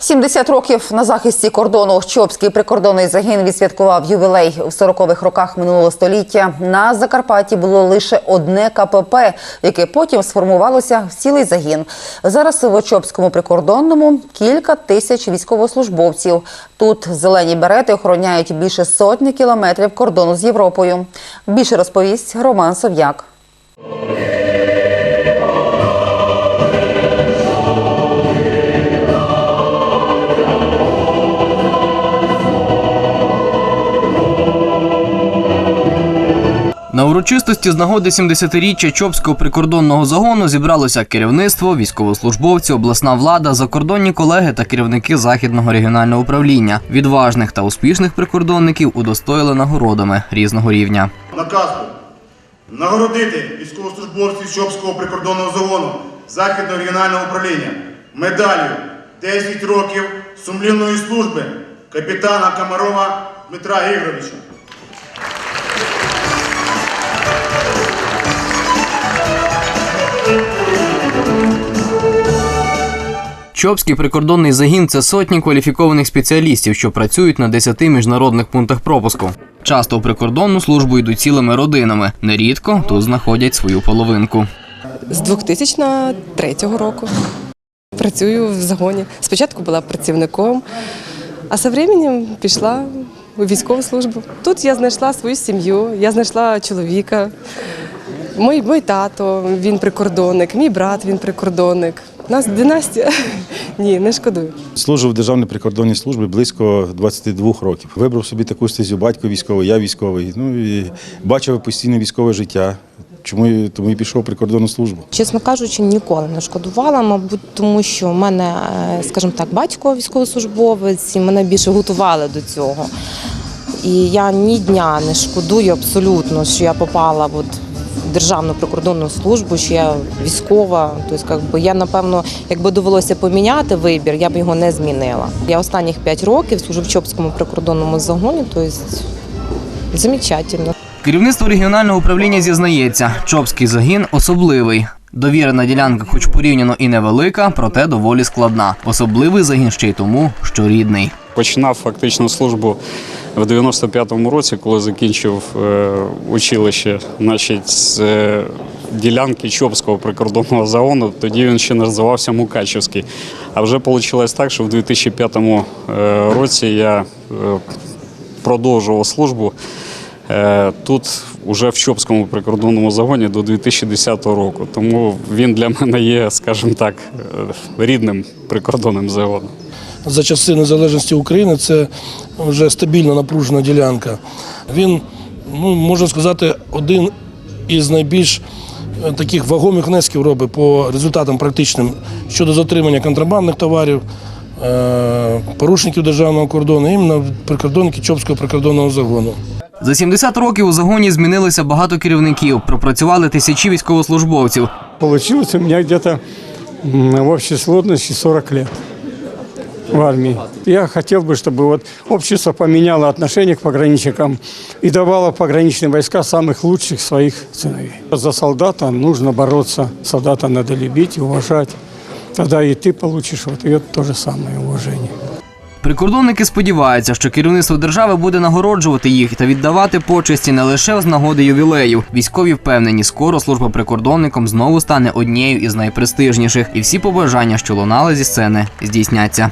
70 років на захисті кордону Чопський прикордонний загін відсвяткував ювілей в 40-х роках минулого століття. На Закарпатті було лише одне КПП, яке потім сформувалося в цілий загін. Зараз в Чопському прикордонному кілька тисяч військовослужбовців. Тут зелені берети охороняють більше сотні кілометрів кордону з Європою. Більше розповість Роман Сов'як. На урочистості з нагоди 70-річчя Чопського прикордонного загону зібралося керівництво, військовослужбовці, обласна влада, закордонні колеги та керівники західного регіонального управління. Відважних та успішних прикордонників удостоїли нагородами різного рівня. наказу нагородити військовослужбовців Чопського прикордонного загону Західного регіонального управління медаллю 10 років сумлінної служби капітана Комарова Дмитра Ігоровича. Чопський прикордонний загін це сотні кваліфікованих спеціалістів, що працюють на 10 міжнародних пунктах пропуску. Часто в прикордонну службу йдуть цілими родинами. Нерідко тут знаходять свою половинку. З 2003 року працюю в загоні. Спочатку була працівником, а з часом пішла у військову службу. Тут я знайшла свою сім'ю, я знайшла чоловіка. Мій, мій тато, він прикордонник, мій брат, він прикордонник. У нас династія. Ні, не шкодую. Служив в Державній прикордонній службі близько 22 років. Вибрав собі таку стезю, батько військовий, я військовий. Ну і бачив постійне військове життя. Чому тому і пішов прикордонну службу. Чесно кажучи, ніколи не шкодувала, мабуть, тому що в мене, е, скажімо так, батько військовослужбовець, і мене більше готували до цього. І я ні дня не шкодую абсолютно, що я попала от Державну прикордонну службу, що я військова. Тобто, якби я напевно, якби довелося поміняти вибір, я б його не змінила. Я останніх 5 років служу в Чопському прикордонному загоні, тобто замечательно. Керівництво регіонального управління зізнається, Чопський загін особливий. Довірена ділянка, хоч порівняно і невелика, проте доволі складна. Особливий загін ще й тому, що рідний. Починав фактично службу в 95-му році, коли закінчив е, училище, значить, з е, ділянки Чопського прикордонного загону. Тоді він ще називався Мукачівський. А вже вийшло так, що в 2005 е, році я продовжував службу. Тут уже в Чопському прикордонному загоні до 2010 року. Тому він для мене є, скажімо так, рідним прикордонним загоном. За часи незалежності України це вже стабільна напружена ділянка. Він, ну, можна сказати, один із найбільш е, таких вагомих внесків робить по результатам практичним щодо затримання контрабандних товарів, е, порушників державного кордону, іменно прикордонники Чопського прикордонного загону. За 70 років у загоні змінилося багато керівників, пропрацювали тисячі військовослужбовців. Получилось у меня где-то в общей сложности 40 лет в армии. Я хотел бы, чтобы вот общество поменяло отношение к пограничникам и давало в пограничные войска самых лучших своих сыновей. За солдата нужно бороться, солдата надо любить и уважать. Тогда и ты получишь вот и то же самое уважение. Прикордонники сподіваються, що керівництво держави буде нагороджувати їх та віддавати почесті не лише з нагоди ювілеїв. Військові впевнені, скоро служба прикордонником знову стане однією із найпрестижніших, і всі побажання, що лунали зі сцени, здійсняться.